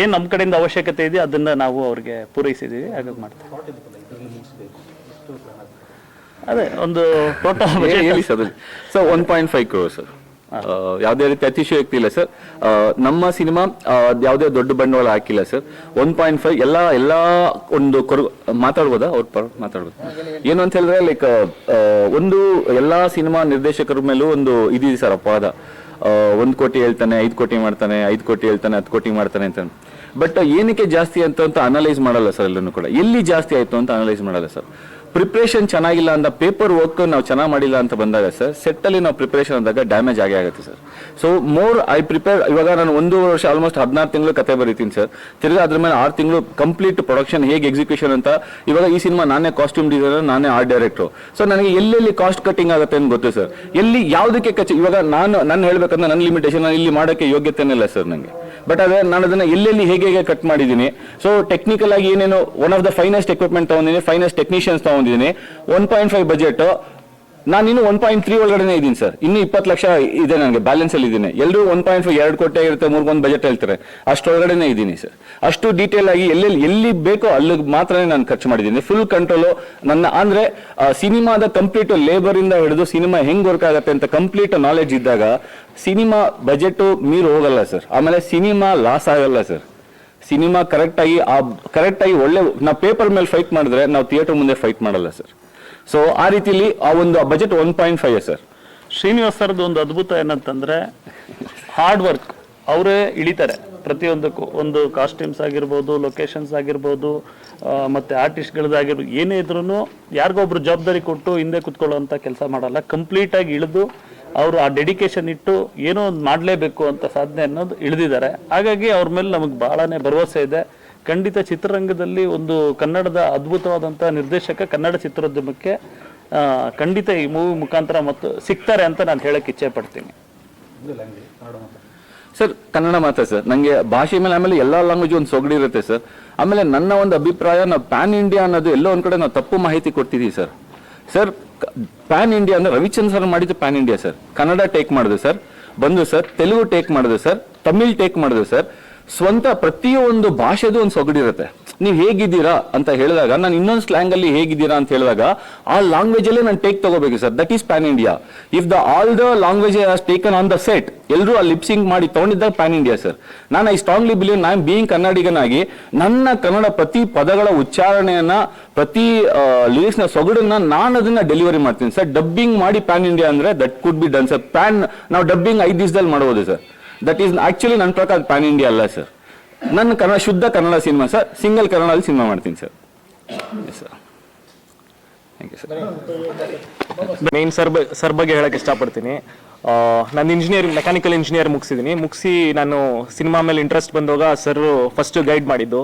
ಏನು ನಮ್ಮ ಕಡೆಯಿಂದ ಅವಶ್ಯಕತೆ ಇದೆ ಅದನ್ನು ನಾವು ಅವ್ರಿಗೆ ಪೂರೈಸಿದ್ದೀವಿ. ಹಾಗಾಗಿ ಮಾಡ್ತೀವಿ ಅದೇ ಒಂದು ಟೋಟಲ್ ಹೇಳಿ sir sir one point five crore sir. ಯಾವುದೇ ರೀತಿ ಅತಿಶಯೋಕ್ತಿ ಇಲ್ಲ ಸರ್. ನಮ್ಮ ಸಿನಿಮಾ ಯಾವುದೇ ದೊಡ್ಡ ಬಂಡವಾಳ ಹಾಕಿಲ್ಲ ಸರ್. ಒನ್ ಪಾಯಿಂಟ್ ಫೈವ್ ಎಲ್ಲ ಎಲ್ಲ ಒಂದು ಕೊರ ಮಾತಾಡ್ಬೋದಾ? ಅವ್ರ ಪರ ಮಾತಾಡ್ಬೋದು. ಏನು ಅಂತ ಹೇಳಿದ್ರೆ ಲೈಕ್ ಒಂದು ಎಲ್ಲ ಸಿನಿಮಾ ನಿರ್ದೇಶಕರ ಮೇಲೂ ಒಂದು ಇದಿದೆ ಸರ್ ಅಪವಾದ. ಒಂದು ಕೋಟಿ ಹೇಳ್ತಾನೆ ಐದು ಕೋಟಿ ಮಾಡ್ತಾನೆ ಐದು ಕೋಟಿ ಹೇಳ್ತಾನೆ ಹತ್ತು ಕೋಟಿ ಮಾಡ್ತಾನೆ ಅಂತ. ಬಟ್ ಏನಕ್ಕೆ ಜಾಸ್ತಿ ಅಂತ ಅಂತ ಅನಲೈಸ್ ಮಾಡಲ್ಲ ಸರ್ ಎಲ್ಲನೂ ಕೂಡ. ಎಲ್ಲಿ ಜಾಸ್ತಿ ಆಯಿತು ಅಂತ ಅನಲೈಸ್ ಮಾಡಲ್ಲ ಸರ್. ಪ್ರಿಪ್ರೇಷನ್ ಚೆನ್ನಾಗಿಲ್ಲ ಅಂತ ಪೇಪರ್ ವರ್ಕ್ ನಾವು ಚೆನ್ನಾಗಿ ಮಾಡಿಲ್ಲ ಅಂತ ಬಂದಾಗ ಸರ್ ಸೆಟ್ ಅಲ್ಲಿ ನಾವು ಪ್ರಿಪರೇಷನ್ ಅಂದಾಗ ಡ್ಯಾಮೇಜ್ ಆಗೇ ಆಗುತ್ತೆ sir so more I prepare ಇವಾಗ ನಾನು ಒಂದು ವರ್ಷ ಆಲ್ಮೋಸ್ಟ್ ಹದಿನಾರು ತಿಂಗಳು ಕತೆ ಬರೀತೀನಿ ಸರ್ ತಿರ್ಗಿ ಅದ್ರ ಮೇಲೆ ಆರು ತಿಂಗಳು ಕಂಪ್ಲೀಟ್ ಪ್ರೊಡಕ್ಷನ್ ಹೇಗೆ ಎಕ್ಸಿಕ್ಯೂಷನ್ ಅಂತ, ಇವಾಗ ಈ ಸಿನಿಮಾ ನಾನೇ ಕಾಸ್ಟ್ಯೂಮ್ ಡಿಸೈನರ್ ನಾನೇ ಆರ್ಟ್ ಡೈರೆಕ್ಟರ್ ಸೊ ನನಗೆ ಎಲ್ಲೆಲ್ಲಿ ಕಾಸ್ಟ್ ಕಟ್ಟಿಂಗ್ ಆಗುತ್ತೆ ಅಂತ ಗೊತ್ತು ಸರ್ ಎಲ್ಲಿ ಯಾವುದಕ್ಕೆ ಕಚ್ಚ ಇವಾಗ ನಾನು ನಾನು ಹೇಳ್ಬೇಕಂದ್ರೆ ನನ್ನ ಲಿಮಿಟೇಷನ್ ಇಲ್ಲಿ ಮಾಡೋಕ್ಕೆ ಯೋಗ್ಯತೆನೇ ಇಲ್ಲ ಸರ್ ನನಗೆ ಬಟ್ ಅದೇ ನಾನು ಅದನ್ನ ಎಲ್ಲೆಲ್ಲಿ ಹೇಗೆ ಹೇಗೆ ಕಟ್ ಮಾಡಿದ್ದೀನಿ. ಸೊ ಟೆಕ್ನಿಕಲ್ ಆಗಿ ಏನೇನು one of the finest equipment ತಗೊಂಡಿದ್ದೀನಿ ಫೈನೆಸ್ಟ್ ಟೆಕ್ನಿಷಿಯನ್ಸ್ ತಗೊಂಡಿದ್ದೀನಿ. ಒನ್ ಪಾಯಿಂಟ್ ಫೈವ್ ಬಜೆಟ್ ನಾನು ಇನ್ನು ಒನ್ ಪಾಯಿಂಟ್ ತ್ರೀ ಒಳಗಡೆ ಇದ್ದೀನಿ ಸರ್ ಇನ್ನು ಇಪ್ಪತ್ತು ಲಕ್ಷ ಇದೆ ನನಗೆ ಬ್ಯಾಲೆನ್ಸ್ ಅಲ್ಲಿ ಇದ್ದೀನಿ. ಎಲ್ಲರೂ ಒನ್ ಪಾಯಿಂಟ್ ಫೈವ್ ಎರಡು ಕೋಟಿ ಇರುತ್ತೆ ಮೂರ್ಗೊಂದು ಬಜೆಟ್ ಹೇಳ್ತಾರೆ. ಅಷ್ಟೊಳಗಡೆನೆ ಇದ್ದೀನಿ ಸರ್ ಅಷ್ಟು ಡೀಟೇಲ್ ಆಗಿ ಎಲ್ಲೆಲ್ಲಿ, ಎಲ್ಲಿ ಬೇಕೋ ಅಲ್ಲಿಗೆ ಮಾತ್ರ ನಾನು ಖರ್ಚು ಮಾಡಿದ್ದೀನಿ. ಫುಲ್ ಕಂಟ್ರೋಲು ನನ್ನ, ಅಂದ್ರೆ ಸಿನಿಮಾದ ಕಂಪ್ಲೀಟ್ ಲೇಬರ್ ಇಂದ ಹಿಡಿದು ಸಿನಿಮಾ ಹೆಂಗ್ ವರ್ಕ್ ಆಗುತ್ತೆ ಅಂತ ಕಂಪ್ಲೀಟ್ ನಾಲೆಜ್ ಇದ್ದಾಗ ಸಿನಿಮಾ ಬಜೆಟ್ ಮೀರು ಹೋಗಲ್ಲ ಸರ್ ಆಮೇಲೆ ಸಿನಿಮಾ ಲಾಸ್ ಆಗಲ್ಲ ಸರ್ ಸಿನಿಮಾ ಕರೆಕ್ಟ್ ಆಗಿ, ಆ ಕರೆಕ್ಟ್ ಆಗಿ ಒಳ್ಳೆ ನಾವು ಪೇಪರ್ ಮೇಲೆ ಫೈಟ್ ಮಾಡಿದ್ರೆ ನಾವು ಥಿಯೇಟರ್ ಮುಂದೆ ಫೈಟ್ ಮಾಡಲ್ಲ ಸರ್ ಸೊ ಆ ರೀತಿಯಲ್ಲಿ ಆ ಒಂದು budget one point five sir. Srinivas ಸರ್ದು ಒಂದು ಅದ್ಭುತ ಏನಂತಂದ್ರೆ ಹಾರ್ಡ್ ವರ್ಕ್ ಅವರೇ ಇಳಿತಾರೆ. ಪ್ರತಿಯೊಂದಕ್ಕೂ ಒಂದು ಕಾಸ್ಟ್ಯೂಮ್ಸ್ ಆಗಿರ್ಬೋದು ಲೊಕೇಶನ್ಸ್ ಆಗಿರ್ಬೋದು ಮತ್ತು ಆರ್ಟಿಸ್ಟ್ಗಳದ್ದಾಗಿರ್ಬೋದು ಏನೇ ಇದ್ರೂ ಯಾರಿಗೊಬ್ರು ಜವಾಬ್ದಾರಿ ಕೊಟ್ಟು ಹಿಂದೆ ಕುತ್ಕೊಳ್ಳೋವಂಥ ಕೆಲಸ ಮಾಡಲ್ಲ. ಕಂಪ್ಲೀಟ್ ಆಗಿ ಇಳಿದು ಅವರು ಆ ಡೆಡಿಕೇಶನ್ ಇಟ್ಟು ಏನೋ ಒಂದು ಮಾಡಲೇಬೇಕು ಅಂತ ಸಾಧನೆ ಅನ್ನೋದು ಇಳಿದಿದ್ದಾರೆ. ಹಾಗಾಗಿ ಅವ್ರ ಮೇಲೆ ನಮಗೆ ಭಾಳನೇ ಭರವಸೆ ಇದೆ. ಖಂಡಿತ ಚಿತ್ರರಂಗದಲ್ಲಿ ಒಂದು ಕನ್ನಡದ ಅದ್ಭುತವಾದಂಥ ನಿರ್ದೇಶಕ ಕನ್ನಡ ಚಿತ್ರೋದ್ಯಮಕ್ಕೆ ಖಂಡಿತ ಈ ಮೂವಿ ಮುಖಾಂತರ ಮತ್ತು ಸಿಗ್ತಾರೆ ಅಂತ ನಾನು ಹೇಳಕ್ಕೆ ಇಚ್ಛೆ ಪಡ್ತೀನಿ. ಸರ್ ಕನ್ನಡ ಮಾತ್ರ ಸರ್. ನಂಗೆ ಭಾಷೆ ಮೇಲೆ ಆಮೇಲೆ ಎಲ್ಲಾ ಲ್ಯಾಂಗ್ವೇಜ್ ಒಂದು ಸೊಗಡಿ ಇರುತ್ತೆ ಸರ್. ಆಮೇಲೆ ನನ್ನ ಒಂದು ಅಭಿಪ್ರಾಯ ನಾವು ಪ್ಯಾನ್ ಇಂಡಿಯಾ ಅನ್ನೋದು ಎಲ್ಲೋ ಒಂದ್ ಕಡೆ ನಾವು ತಪ್ಪು ಮಾಹಿತಿ ಕೊಡ್ತಿದ್ದೀವಿ ಸರ್. ಸರ್ ಪ್ಯಾನ್ ಇಂಡಿಯಾ ಅಂದ್ರೆ ರವಿಚಂದ್ರ ಸರ್ ಮಾಡಿದ್ದು pan India sir. Kannada take ಮಾಡಿದೆ ಸರ್. ಬಂದು ಸರ್ ತೆಲುಗು ಟೇಕ್ ಮಾಡಿದೆ ಸರ್. ತಮಿಳ್ ಟೇಕ್ ಮಾಡಿದೆ ಸರ್. ಸ್ವಂತ ಪ್ರತಿಯೊಂದು ಭಾಷೆದು ಒಂದು ಸೊಗಡಿರುತ್ತೆ ನೀವು ಹೇಗಿದ್ದೀರಾ ಅಂತ ಹೇಳಿದಾಗ, ನಾನು ಇನ್ನೊಂದು ಸ್ಲ್ಯಾಂಗ್ ಅಲ್ಲಿ ಹೇಗಿದ್ದೀರಾ ಅಂತ ಹೇಳಿದಾಗ, ಆ ಲ್ಯಾಂಗ್ವೇಜ್ ಅಲ್ಲೇ ನಾನು ಟೇಕ್ ತಗೋಬೇಕು sir. That is pan India if the all the language has taken on the set ಎಲ್ಲರೂ ಆ ಲಿಪ್ಸಿಂಗ್ ಮಾಡಿ ತಗೊಂಡಿದ್ದಾಗ ಪ್ಯಾನ್ ಇಂಡಿಯಾ ಸರ್. ನಾನು ಐ ಸ್ಟ್ರಾಂಗ್ಲಿ ಬಿಲೀವ್ ನಾನ್ ಬೀಯಿಂಗ್ ಕನ್ನಡಿಗನಾಗಿ, ನನ್ನ ಕನ್ನಡ ಪ್ರತಿ ಪದಗಳ ಉಚ್ಚಾರಣೆಯನ್ನ, ಪ್ರತಿ ಲಿರಿಕ್ಸ್ನ ಸೊಗಡನ್ನ ನಾನು ಅದನ್ನ ಡೆಲಿವರಿ ಮಾಡ್ತೀನಿ ಸರ್. ಡಬ್ಬಿಂಗ್ ಮಾಡಿ ಪ್ಯಾನ್ ಇಂಡಿಯಾ ಅಂದ್ರೆ that could be done sir. Pan ನಾವು ಡಬ್ಬಿಂಗ್ ಐದು ದಿವಸದಲ್ಲಿ ಮಾಡಬಹುದು ಸರ್. ದಟ್ ಈಸ್ ಆಕ್ಚುಲಿ ನನ್ನ ಪ್ರಕಾರ ಪ್ಯಾನ್ ಇಂಡಿಯಾ ಅಲ್ಲ ಸರ್ ನನ್ನ ಕನ್ನಡ, ಶುದ್ಧ ಕನ್ನಡ ಸಿನಿಮಾ ಸರ್ ಸಿಂಗಲ್ ಕನ್ನಡದಲ್ಲಿ ಸಿನಿಮಾ ಮಾಡ್ತೀನಿ sir thank you sir main sir sir ಬಗ್ಗೆ ಹೇಳಕ್ಕೆ ಇಷ್ಟಪಡ್ತೀನಿ. ನಾನು ಇಂಜಿನಿಯರಿಂಗ್ ಮೆಕ್ಯಾನಿಕಲ್ ಇಂಜಿನಿಯರ್ ಮುಗಿಸಿದ್ದೀನಿ ಮುಗಿಸಿ ನಾನು ಸಿನಿಮಾ ಮೇಲೆ ಇಂಟ್ರೆಸ್ಟ್ ಬಂದಾಗ ಸರ್ ಫಸ್ಟ್ ಗೈಡ್ ಮಾಡಿದ್ದು.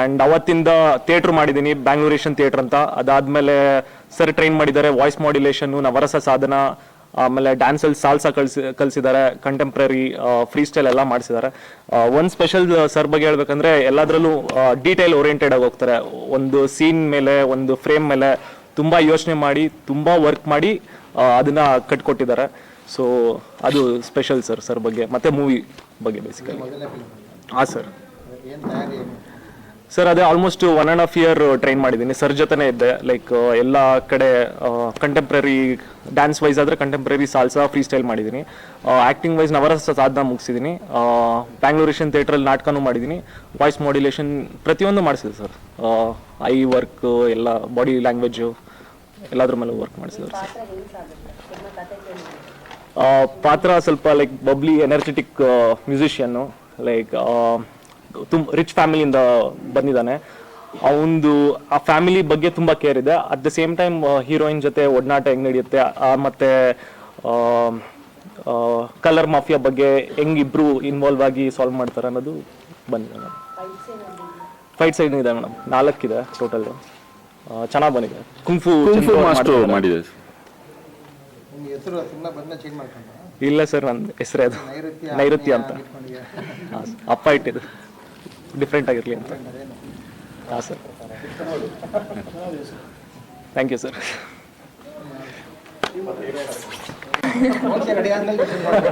ಆ್ಯಂಡ್ ಅವತ್ತಿಂದ ಥಿಯೇಟ್ರ್ ಮಾಡಿದ್ದೀನಿ ಬ್ಯಾಂಗ್ಳೂರೇಷನ್ ಥಿಯೇಟ್ರ್ ಅಂತ. ಅದಾದಮೇಲೆ ಸರ್ ಟ್ರೈನ್ ಮಾಡಿದ್ದಾರೆ ವಾಯ್ಸ್ ಮಾಡ್ಯುಲೇಷನ್ನು ನವರಸ ಸಾಧನ ಆಮೇಲೆ ಡ್ಯಾನ್ಸಲ್ಲಿ ಸಾಲ್ಸಾ ಕಳ್ಸಿ ಕಲಿಸಿದ್ದಾರೆ ಕಂಟೆಂಪ್ರರಿ ಫ್ರೀ ಸ್ಟೈಲ್ ಎಲ್ಲ ಮಾಡಿಸಿದ್ದಾರೆ ಒಂದು ಸ್ಪೆಷಲ್ ಸರ್ ಬಗ್ಗೆ ಹೇಳ್ಬೇಕಂದ್ರೆ ಎಲ್ಲದರಲ್ಲೂ ಡೀಟೇಲ್ ಓರಿಯೆಂಟೆಡ್ ಆಗಿ ಹೋಗ್ತಾರೆ. ಒಂದು ಸೀನ್ ಮೇಲೆ ಒಂದು ಫ್ರೇಮ್ ಮೇಲೆ ತುಂಬ ಯೋಚನೆ ಮಾಡಿ ತುಂಬ ವರ್ಕ್ ಮಾಡಿ ಅದನ್ನು ಕಟ್ಕೊಟ್ಟಿದ್ದಾರೆ. ಸೊ ಅದು ಸ್ಪೆಷಲ್ ಸರ್ ಸರ್ ಬಗ್ಗೆ. ಮತ್ತೆ ಮೂವಿ ಬಗ್ಗೆ ಬೇಸಿಕಲಿ ಹಾಂ ಸರ್ ಸರ್ ಅದೇ almost one and half year train ಮಾಡಿದ್ದೀನಿ. ಸರ್ ಜೊತೆನೇ ಇದ್ದೆ. ಲೈಕ್ ಎಲ್ಲ ಕಡೆ ಕಂಟೆಂಪ್ರರಿ ಡ್ಯಾನ್ಸ್ ವೈಸ್ ಆದರೆ ಕಂಟೆಂಪ್ರರಿ ಸಾಲ್ಸಾ ಫ್ರೀ ಸ್ಟೈಲ್ ಮಾಡಿದ್ದೀನಿ ಆ್ಯಕ್ಟಿಂಗ್ ವೈಸ್ ನವರಸ ಸಾಧನ ಮುಗಿಸಿದ್ದೀನಿ. ಬ್ಯಾಂಗ್ಳೂರಿಷನ್ ಥಿಯೇಟ್ರಲ್ಲಿ ನಾಟಕನೂ ಮಾಡಿದ್ದೀನಿ. ವಾಯ್ಸ್ ಮಾಡ್ಯುಲೇಷನ್ ಪ್ರತಿಯೊಂದು ಮಾಡಿಸಿದೆ ಸರ್ ಐ ವರ್ಕ್ ಎಲ್ಲ ಬಾಡಿ ಲ್ಯಾಂಗ್ವೇಜು ಎಲ್ಲದ್ರ ಮೇಲೂ ವರ್ಕ್ ಮಾಡಿಸಿದ್ರು ಸರ್ ಪಾತ್ರ ಸ್ವಲ್ಪ like bubbly energetic musician like ತುಂಬ ರಿಚ್ ಫ್ಯಾಮಿಲಿಯಿಂದ ಬಂದಿದ್ದಾನೆ. ಅವನದು ಆ ಫ್ಯಾಮಿಲಿ ಬಗ್ಗೆ ತುಂಬ ಕೇರ್ ಇದೆ. At the same time heroine ಜೊತೆ ಒಡನಾಟ ಹೆಂಗ್ ನಡೆಯುತ್ತೆ ಆ, ಮತ್ತೆ ಕಲರ್ ಮಾಫಿಯಾ ಬಗ್ಗೆ ಹೆಂಗ್ ಇಬ್ರು ಇನ್ವಾಲ್ವ್ ಆಗಿ ಸಾಲ್ವ್ ಮಾಡ್ತಾರೆ ಅನ್ನೋದು ಬಂದಿದೆ ಮೇಡಮ್. ಫೈಟ್ ಸೈಡ್ ಇದೆ ಮೇಡಮ್. ನಾಲ್ಕಿದೆ ಟೋಟಲ್ ಚೆನ್ನಾಗಿ ಬಂದಿದೆ. ಕುಂಫು ಕುಂಫು ಮಾಸ್ಟರ್ ಮಾಡಿದೆ. ಇಲ್ಲ ಸರ್ ನನ್ನ ಹೆಸರೇ ಅದು. ನೈಋತ್ಯ ಅಂತ. ಅಪ್ಪ ಇಟ್ಟಿದ್ದು. ಡಿಫ್ರೆಂಟ್ ಆಗಿರಲಿ ಅಂತ. ಹಾಂ sir thank you sir okay ready ಆದ್ಮೇಲೆ decision ಮಾಡೋಣ.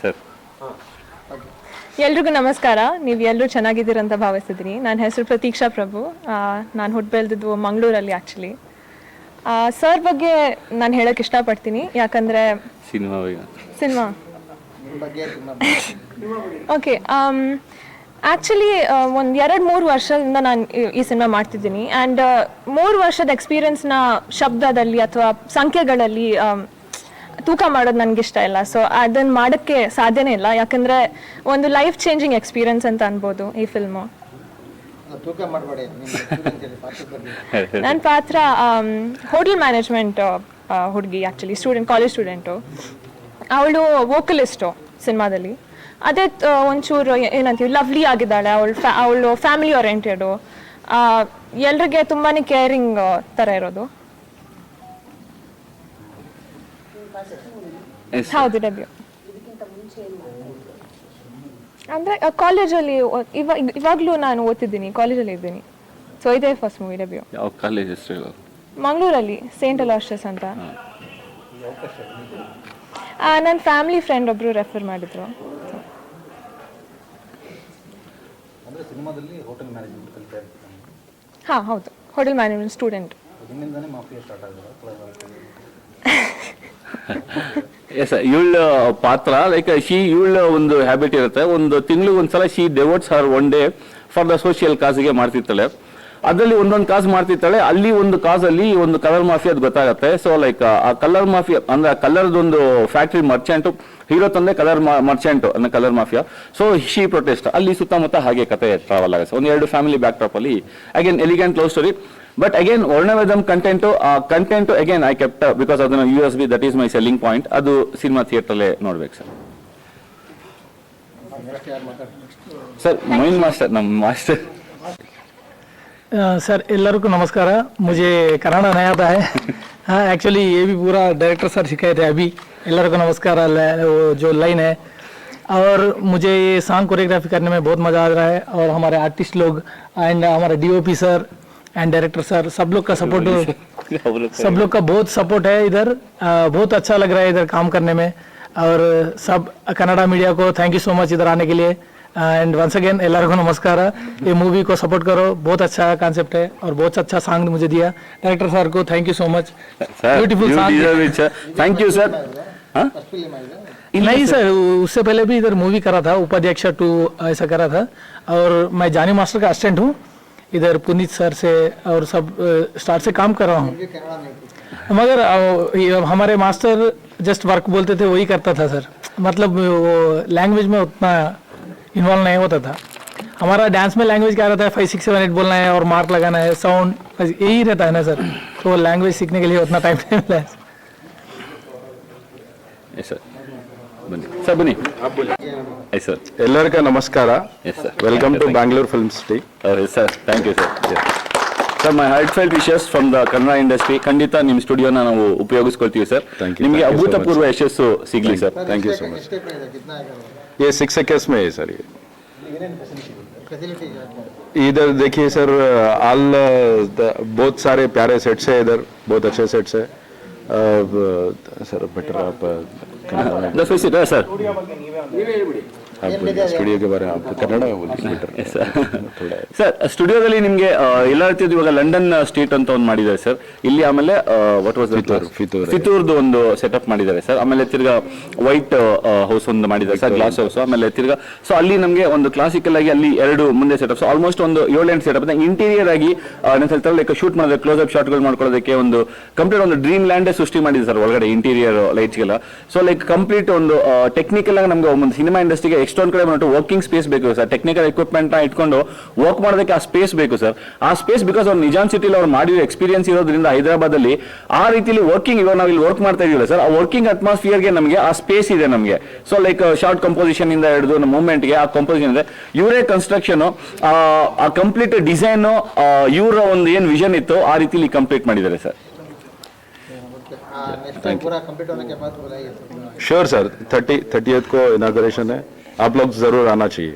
ಸರ್ ಎಲ್ರಿಗೂ ನಮಸ್ಕಾರ. ನೀವು ಎಲ್ಲರೂ ಚೆನ್ನಾಗಿದ್ದೀರಂತ ಭಾವಿಸ್ತಿದ್ದೀನಿ ನನ್ನ ಹೆಸರು ಪ್ರತೀಕ್ಷಾ ಪ್ರಭು. ನಾನು ಹುಟ್ಟು ಬೆಳೆದಿದ್ದು ಮಂಗಳೂರಲ್ಲಿ ಆ್ಯಕ್ಚುಲಿ ಸರ್ ಬಗ್ಗೆ ನಾನು ಹೇಳೋಕ್ಕೆ ಇಷ್ಟಪಡ್ತೀನಿ. ಯಾಕಂದ್ರೆ ಸಿನಿಮಾ ಸಿನಿಮಾ. ಓಕೆ ಆ್ಯಕ್ಚುಲಿ ಒಂದು ಎರಡು ಮೂರು ವರ್ಷದಿಂದ ನಾನು ಈ- ಸಿನಿಮಾ ಮಾಡ್ತಿದ್ದೀನಿ. ಆ್ಯಂಡ್ ಮೂರು ವರ್ಷದ ಎಕ್ಸ್ಪೀರಿಯನ್ಸ್ನ ಶಬ್ದದಲ್ಲಿ ಅಥವಾ ಸಂಖ್ಯೆಗಳಲ್ಲಿ ಆಮ್, ತೂಕ ಮಾಡೋದು ನನಗೆ ಇಷ್ಟ ಇಲ್ಲ. ಸೊ ಅದನ್ನು ಮಾಡೋಕ್ಕೆ ಸಾಧ್ಯನೇ ಇಲ್ಲ. ಯಾಕಂದರೆ ಒಂದು ಲೈಫ್ ಚೇಂಜಿಂಗ್ ಎಕ್ಸ್ಪೀರಿಯನ್ಸ್ ಅಂತ ಅನ್ಬೋದು ಈ ಫಿಲ್ಮು ನನ್ನ ಪಾತ್ರ ಹೋಟೆಲ್ ಮ್ಯಾನೇಜ್ಮೆಂಟ್ ಹುಡುಗಿ ಆ್ಯಕ್ಚುಲಿ ಸ್ಟೂಡೆಂಟ್ ಕಾಲೇಜ್ ಸ್ಟೂಡೆಂಟು ಅವಳು ವೋಕಲಿಸ್ಟು ಸಿನಿಮಾದಲ್ಲಿ. ಅದೇ ಒಂಚೂರು ಏನಂತೀವಿ ಲವ್ಲಿ ಆಗಿದ್ದಾಳೆ ಅವಳು ಫ್ಯಾ ಅವಳು ಫ್ಯಾಮಿಲಿ ಓರಿಯೆಂಟೆಡು ಎಲ್ರಿಗೆ ತುಂಬಾ ಕೇರಿಂಗ್ ಥರ ಇರೋದು. ಹೌದು ಡೆಬ್ಯೂ ಅಂದರೆ ಕಾಲೇಜಲ್ಲಿ ಇವಾಗ ಇವಾಗಲೂ ನಾನು ಓದ್ತಿದ್ದೀನಿ ಕಾಲೇಜಲ್ಲಿ ಇದ್ದೀನಿ. ಸೊ ಇದೇ ಫಸ್ಟ್ ಮೂವಿ ಡೆಬ್ಯೂ ಯಾವ ಕಾಲೇಜ್ ಹೆಸರು ಮಂಗಳೂರಲ್ಲಿ ಸೇಂಟ್ ಅಲಾಶಸ್ ಅಂತ. ನನ್ನ ಫ್ಯಾಮಿಲಿ ಫ್ರೆಂಡ್ ಒಬ್ರು ರೆಫರ್ ಮಾಡಿದ್ರು. ಹಾಂ ಹೌದು. ಹೋಟೆಲ್ ಮ್ಯಾನೇಜ್ಮೆಂಟ್ ಸ್ಟೂಡೆಂಟ್ ಎಸ್ ಇವಳ ಪಾತ್ರ ಲೈಕ್ ಶಿ ಇವಳ ಒಂದು ಹ್ಯಾಬಿಟ್ ಇರುತ್ತೆ. ಒಂದು ತಿಂಗಳಿಗೆ ಒಂದ್ಸಲ she devotes her one day for the social ಕಾಸಿಗೆ ಮಾಡ್ತಿರ್ತಾಳೆ. ಅದರಲ್ಲಿ ಒಂದೊಂದು ಕಾಸ್ ಮಾಡ್ತಿರ್ತಾಳೆ ಅಲ್ಲಿ ಒಂದು ಕಾಸಲ್ಲಿ ಒಂದು ಕಲರ್ ಮಾಫಿಯಾ ಅದು ಗೊತ್ತಾಗುತ್ತೆ. ಸೊ ಲೈಕ್ ಆ ಕಲರ್ ಮಾಫಿಯಾ ಅಂದ್ರೆ ಒಂದು ಫ್ಯಾಕ್ಟ್ರಿ ಮರ್ಚೆಂಟ್ ಹೀರೋ ತಂದೆ ಕಲರ್ ಮರ್ಚೆಂಟ್ ಅಂದ್ರೆ colour mafia. So she protest ಅಲ್ಲಿ ಸುತ್ತಮುತ್ತ ಹಾಗೆ ಕತೆ ಟ್ರಾವೆಲ್ ಆಗುತ್ತೆ. ಒಂದು ಎರಡು ಫ್ಯಾಮಿಲಿ ಬ್ಯಾಕ್ ಡ್ರಾಪ್ ಅಲ್ಲಿ. Again elegant love story but again ವರ್ಣವೇದಂ content ಆ content again I kept because ಅದನ್ನು U S B that is my selling point ಅದು ಸಿನಿಮಾ ಥಿಯೇಟ್ರಲ್ಲೇ ನೋಡ್ಬೇಕು ಸರ್. ಸರ್ ಮೈನ್ ಮಾಸ್ಟರ್ ನಮ್ಮ ಮಾಸ್ಟರ್ सर ಎಲ್ಲರಿಗೂ ನಮಸ್ಕಾರ मुझे कन्नड़ नहीं आता है हाँ एक्चुअली ये भी पूरा डायरेक्टर सर सिखाए थे अभी ಎಲ್ಲರಿಗೂ नमस्कार ल- वो जो लाइन है और मुझे ये सॉन्ग कोरियोग्राफी करने में बहुत मज़ा आ रहा है और हमारे आर्टिस्ट लोग एंड हमारे DOP sir and director sir सब लोग का सपोर्ट सब लोग का बहुत सपोर्ट है इधर अ, बहुत अच्छा लग रहा है इधर काम करने में और सब कन्नड़ा मीडिया को थैंक यू सो मच इधर आने के लिए एंड वंस अगेन एल को नमस्कार ये मूवी को सपोर्ट करो बहुत अच्छा कॉन्सेप्ट है और बहुत अच्छा सांग मुझे दिया डायरेक्टर सर को thank you so much beautiful thank you sir नहीं सर उससे पहले भी इधर मूवी करा था उपाध्यक्ष टू ऐसा करा था और मैं जानी मास्टर का असिस्टेंट हूँ इधर पुनीत सर से और सब स्टार से काम कर रहा हूँ मगर हमारे मास्टर जस्ट वर्क बोलते थे वही करता था सर मतलब वो लैंग्वेज में उतना इन्वॉल्व नहीं होता था हमारा डांस में लैंग्वेज क्या रहता है फाइव सिक्स सेवन एट बोलना है और मार्क लगाना है साउंड यही रहता है ना सर तो लैंग्वेज सीखने के लिए उतना टाइम नहीं मिला है ಎಸ್ ಸರ್ ಬನ್ನಿ ಸರ್ ಬನ್ನಿ ಎಸ್ ಸರ್ ಎಲ್ಲರಿಗೂ ನಮಸ್ಕಾರ yes sir welcome to Bangalore film city sir thank you sir sir my heartfelt wishes from the Kannada industry ಖಂಡಿತ ನಿಮ್ಮ ಸ್ಟುಡಿಯೋನ ನಾವು ಉಪಯೋಗಿಸ್ಕೊಳ್ತೀವಿ ಸರ್ Thank you, ನಿಮಗೆ thank you so ಅಭೂತಪೂರ್ವ ಯಶಸ್ಸು ಸಿಗ್ಲಿ sir Thank you so much. ये सिक्स एकर्स में है सर ये? इधर देखिए सर आल बहुत सारे प्यारे सेट्स है इधर बहुत अच्छे सेट्स है। सर बेटर आप सर में ದ ಸರ್ ಸ್ಟುಡಿಯೋದಲ್ಲಿ ನಿಮಗೆ ಎಲ್ಲ ರೀತಿಯದು ಇವಾಗ ಲಂಡನ್ ಸ್ಟೇಟ್ ಅಂತ ಒಂದು ಮಾಡಿದ್ದಾರೆ ಸರ್ ಇಲ್ಲಿ ಆಮೇಲೆ ವಾಟ್ ವಾಸ್ ಫಿತೂರ್ದು ಒಂದು ಸೆಟಪ್ ಮಾಡಿದ್ದಾರೆ ಸರ್ ಆಮೇಲೆ ತಿರ್ಗ ವೈಟ್ ಹೌಸ್ ಒಂದು ಮಾಡಿದ್ದಾರೆ ಸರ್ ಗ್ಲಾಸ್ ಹೌಸ್ ಆಮೇಲೆ ತಿರ್ಗಾ ಸೊ ಅಲ್ಲಿ ನಮಗೆ ಒಂದು ಕ್ಲಾಸಿಕಲ್ ಆಗಿ ಅಲ್ಲಿ ಎರಡು ಮುಂದೆ ಸೆಟಪ್ ಆಲ್ಮೋಸ್ಟ್ ಒಂದು ಏಳು ಎಂಟು ಸೆಟಪ್ ಇಂಟೀರಿಯರ್ ಆಗಿ ಹೇಳ್ತಾರೆ ಲೈಕ್ ಶೂಟ್ ಮಾಡಿದ್ರೆ ಕ್ಲೋಸ್ ಅಪ್ ಶಾಟ್ಗಳು ಮಾಡ್ಕೊಳ್ಳೋದಕ್ಕೆ ಒಂದು ಕಂಪ್ಲೀಟ್ ಒಂದು ಡ್ರೀಮ್ ಲ್ಯಾಂಡ್ ಸೃಷ್ಟಿ ಮಾಡಿದೆ ಸರ್ ಒಳಗಡೆ ಇಂಟೀರಿಯರ್ ಲೈಟ್ಸ್ಗೆಲ್ಲ ಸೊ ಲೈಕ್ ಕಂಪ್ಲೀಟ್ ಒಂದು ಟೆಕ್ನಿಕಲ್ ಆಗಿ ನಮಗೆ ಒಂದು ಸಿನಿಮಾ ಇಂಡಸ್ಟ್ರಿಗೆ ಎಷ್ಟೊಂದು ಕಡೆ ಬಂದ್ಬಿಟ್ಟು ವರ್ಕಿಂಗ್ ಸ್ಪೇಸ್ ಬೇಕು ಸರ್ ಟೆಕ್ನಿಕಲ್ ಎಕ್ವಿಪ್ಮೆಂಟ್ ಇಟ್ಕೊಂಡು ವರ್ಕ್ ಮಾಡೋದಕ್ಕೆ ಆ ಸ್ಪೇಸ್ ಬೇಕು ಸರ್ ಆ ಸ್ಪೇಸ್ ಬಿಕಾಸ್ ಅವ್ರು ನಿಜಾನ್ ಸಿಟಿಲಿ ಅವ್ರು ಮಾಡಿರೋ ಎಕ್ಸ್ಪೀರಿಯನ್ಸ್ ಇರೋದ್ರಿಂದ ಹೈದರಾಬಾದ್ ಅಲ್ಲಿ ಆ ರೀತಿಲಿ ವರ್ಕಿಂಗ್ ಇವಾಗ ನಾವು ಇಲ್ಲಿ ವರ್ಕ್ ಮಾಡ್ತಾ ಇದೀವಲ್ಲ ಸರ್ ಆ ವರ್ಕಿಂಗ್ ಅಟ್ಮಾಸ್ಫಿಯರ್ಗೆ ನಮಗೆ ಆ ಸ್ಪೇಸ್ ಇದೆ ನಮಗೆ. ಸೊ ಲೈಕ್ ಶಾರ್ಟ್ ಕಂಪೋಸಿಷನ್ ಇಂದ ಹಿಡಿದು ಮೂವ್ಮೆಂಟ್ಗೆ ಆ ಕಂಪೋಸಿಷನ್ ಇದೆ. ಇವರೇ ಕನ್ಸ್ಟ್ರಕ್ಷನ್ ಆ ಕಂಪ್ಲೀಟ್ ಡಿಸೈನ್ ಇವರ ಒಂದು ಏನ್ ವಿಷನ್ ಇತ್ತು ಆ ರೀತಿಲಿ ಕಂಪ್ಲೀಟ್ ಮಾಡಿದ್ದಾರೆ sir नेक्स्ट टाइम पूरा कंप्लीट होने के बाद बुलाइए सब श्योर सर थर्टी थर्टी को इनाग्रेशन है आप लोग जरूर आना चाहिए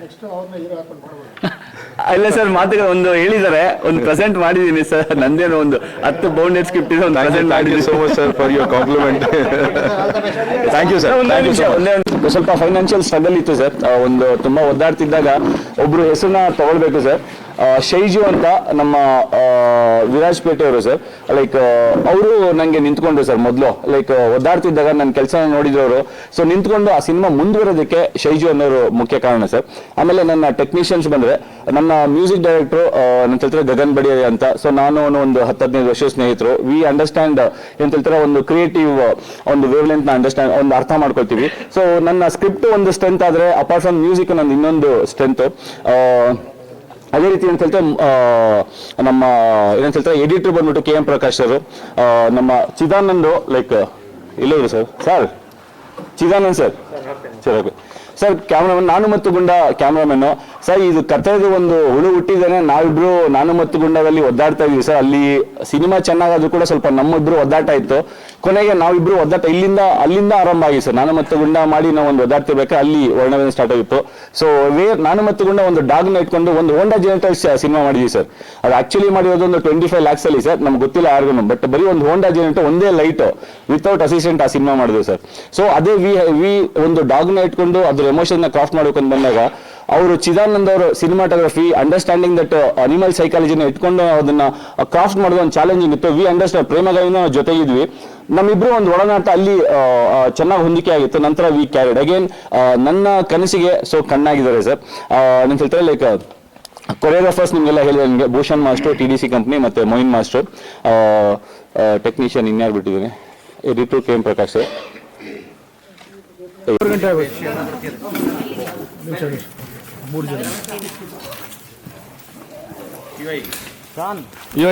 ನೆಕ್ಸ್ಟ್ ಅವ್ರನ್ನ ಹೀರೋ ಹಾಕೊಂಡು ಮಾಡ್ಬೋದು ಇಲ್ಲ ಸರ್ ಮಾತುಗಳು ಒಂದು ಹೇಳಿದ್ದಾರೆ ಒಂದು ಪ್ರೆಸೆಂಟ್ ಮಾಡಿದೀನಿ ಸರ್ ನಂದೇನೋ ಒಂದು ಹತ್ತು ಬೌಂಡೆಡ್ ಸ್ಕ್ರಿಪ್ಟ್ ಇದೆ ಒಂದು ಪ್ರೆಸೆಂಟ್ थैंक यू ಮಾಡಿದ್ದೀನಿ so much sir for your compliment thank you sir ಒಂದೇ थैंक यू ನಿಮಿಷ, सो मच ಒಂದೇ ಒಂದು ಸ್ವಲ್ಪ ಫೈನಾನ್ಷಿಯಲ್ ಸ್ಟ್ರಗಲ್ ಇತ್ತು ಸರ್ ಒಂದು ತುಂಬಾ ಒದ್ದಾಡ್ತಿದ್ದಾಗ ಒಬ್ರು ಹೆಸರನ್ನ ತಗೊಳ್ಬೇಕು ಸರ್ ಶೈಜು ಅಂತ ನಮ್ಮ ವಿರಾಜ್ ಪೇಟೆ ಅವರು ಸರ್. ಲೈಕ್ ಅವರು ನಂಗೆ ನಿಂತ್ಕೊಂಡ್ರು ಸರ್ ಮೊದಲು. ಲೈಕ್ ಒದ್ದಾಡ್ತಿದ್ದಾಗ ನನ್ನ ಕೆಲಸ ನೋಡಿದ್ರು ಸೊ ನಿಂತ್ಕೊಂಡು ಆ ಸಿನಿಮಾ ಮುಂದುವರೋದಕ್ಕೆ ಶೈಜು ಅನ್ನೋರು ಮುಖ್ಯ ಕಾರಣ ಸರ್. ಆಮೇಲೆ ನನ್ನ ಟೆಕ್ನಿಷಿಯನ್ಸ್ ಬಂದ್ರೆ, ನನ್ನ ಮ್ಯೂಸಿಕ್ ಡೈರೆಕ್ಟರ್ ನನ್ನ ಹೇಳ್ತಾರೆ ಗಗನ್ ಬಡಿಯರಿ ಅಂತ. ಸೊ ನಾನು ಒಂದು ಹತ್ತು ಹದಿನೈದು ವರ್ಷ ಸ್ನೇಹಿತರು. ವಿ ಅಂಡರ್ಸ್ಟ್ಯಾಂಡ್ ಏನ್ ಹೇಳ್ತಾರೆ ಒಂದು ಕ್ರಿಯೇಟಿವ್ ಒಂದು ವೇವ್ ಲೆಂತ್ನ ಅಂಡರ್ಸ್ಟ್ಯಾಂಡ್ ಒಂದು ಅರ್ಥ ಮಾಡ್ಕೊಳ್ತೀವಿ. ಸೊ ನನ್ನ ಸ್ಕ್ರಿಪ್ಟ್ ಒಂದು ಸ್ಟ್ರೆಂತ್ ಆದ್ರೆ ಅಪಾರ್ಟ್ ಫ್ರಮ್ ಮ್ಯೂಸಿಕ್ ನನ್ನ ಇನ್ನೊಂದು ಸ್ಟ್ರೆಂತ್ ಅದೇ ರೀತಿ ಅಂತ ಹೇಳ್ತಾರೆ ನಮ್ಮ ಏನಂತ ಹೇಳ್ತಾರೆ ಎಡಿಟರ್ ಬಂದ್ಬಿಟ್ಟು ಕೆ ಎಂ ಪ್ರಕಾಶ್ ಅವರು ನಮ್ಮ Chidanand like ಇಲ್ಲವರು sir. Sir, Chidanand sir. Sir, okay. Sir cameraman ನಾನು ಮತ್ತು ಗುಂಡ ಕ್ಯಾಮ್ರಾಮನ್ ಸರ್, ಇದು ಕಥೆದು ಒಂದು ಹುಳು ಹುಟ್ಟಿದ್ದೇನೆ. ನಾವಿಬ್ರು ನಾನು ಮತ್ತು ಗುಂಡದಲ್ಲಿ ಒದ್ದಾಡ್ತಾ ಇದೀವಿ ಸರ್, ಅಲ್ಲಿ ಸಿನಿಮಾ ಚೆನ್ನಾಗಾದ್ರೂ ಕೂಡ ಸ್ವಲ್ಪ ನಮ್ಮಿಬ್ರು ಒದ್ದಾಟ ಇತ್ತು. ಕೊನೆಗೆ ನಾವಿಬ್ರು ಒದ್ದಾಟ ಇಲ್ಲಿಂದ, ಅಲ್ಲಿಂದ ಆರಂಭ ಆಗಿ, ಸರ್. ನಾನು ಮತ್ತು ಗುಂಡ ಮಾಡಿ ನಾವು ಒಂದು ಒದ್ದಾಡ್ತಿರ್ಬೇಕು ಅಲ್ಲಿ ವರ್ಣವೇದ ಸ್ಟಾರ್ಟ್ ಆಗಿತ್ತು. ಸೊ ವೇರ್ ನಾನು ಮತ್ತು ಗುಂಡ ಒಂದು ಡಾಗ್ನ ಇಟ್ಕೊಂಡು ಒಂದು ಹೋಂಡಾ ಜನರೇಟರ್ ಸಿನಿಮಾ ಮಾಡಿದ್ವಿ, ಸರ್. ಅದು ಆಕ್ಚುಲಿ ಮಾಡಿರೋದು ಒಂದು ಟ್ವೆಂಟಿ ಫೈವ್ ಲ್ಯಾಕ್ಸ್ ಅಲ್ಲಿ, ಸರ್. ನಮ್ಗೆ ಗೊತ್ತಿಲ್ಲ ಯಾರಿಗೂ ಬಟ್ ಬರೀ ಒಂದು ಹೋಂಡಾ ಜನರೇಟರ್ ಒಂದೇ ಲೈಟ್ ವಿತೌಟ್ ಅಸಿಸ್ಟೆಂಟ್ ಆ ಸಿನಿಮಾ ಮಾಡಿದ್ವಿ, ಸರ್. ಸೊ ಅದೇ ವಿ ವಿ ಒಂದು ಡಾಗ್ನ ಇಟ್ಕೊಂಡು ಅದ್ರ ಎಮೋಷನ್ ಕ್ರಾಫ್ಟ್ ಮಾಡಬೇಕು ಅಂತ ಬಂದಾಗ, ಅವರು ಚಿದಾನಂದ್ ಅವರು ಸಿನಿಮಾಟೋಗ್ರಫಿ ಅಂಡರ್ಸ್ಟ್ಯಾಂಡಿಂಗ್ ದಟ್ ಅನಿಮಲ್ ಸೈಕಾಲಜಿನ ಇಟ್ಕೊಂಡು ಅದನ್ನ ಕ್ರಾಫ್ಟ್ ಮಾಡೋದು ಒಂದು ಚಾಲೆಂಜಿಂಗ್ ಇತ್ತು. ವಿ ಅಂಡರ್ಸ್ಟ್ಯಾಂಡ್ ಪ್ರೇಮಗಾಯಿನ ಜೊತೆಗಿದ್ವಿ. ನಮ್ಮಿಬ್ರು ಒಂದು ಒಳನಾಟ ಅಲ್ಲಿ ಚೆನ್ನಾಗಿ ಹೊಂದಿಕೆ ಆಗಿತ್ತು. ನಂತರ ವಿ ಕ್ಯಾರಿಡ್ ಅಗೇನ್ ನನ್ನ ಕನಸಿಗೆ ಸೊ ಕಣ್ಣಾಗಿದ್ದಾರೆ ಸರ್ ನಾನು ಹೇಳ್ತಾರೆ ಲೈಕ್ ಕೊರಿಯೋಗ್ರಾಫರ್ಸ್ ನಿಮಗೆಲ್ಲ ಹೇಳಿದೆ ನಿಮಗೆ. Bhushan master T D C company ಮತ್ತೆ ಮೊಯಿನ್ ಮಾಸ್ಟರ್. ಟೆಕ್ನಿಷಿಯನ್ ಇನ್ಯಾರು ಬಿಟ್ಟಿದ್ದೀನಿ editor K M Prakash sir ಮೂರು ಜನ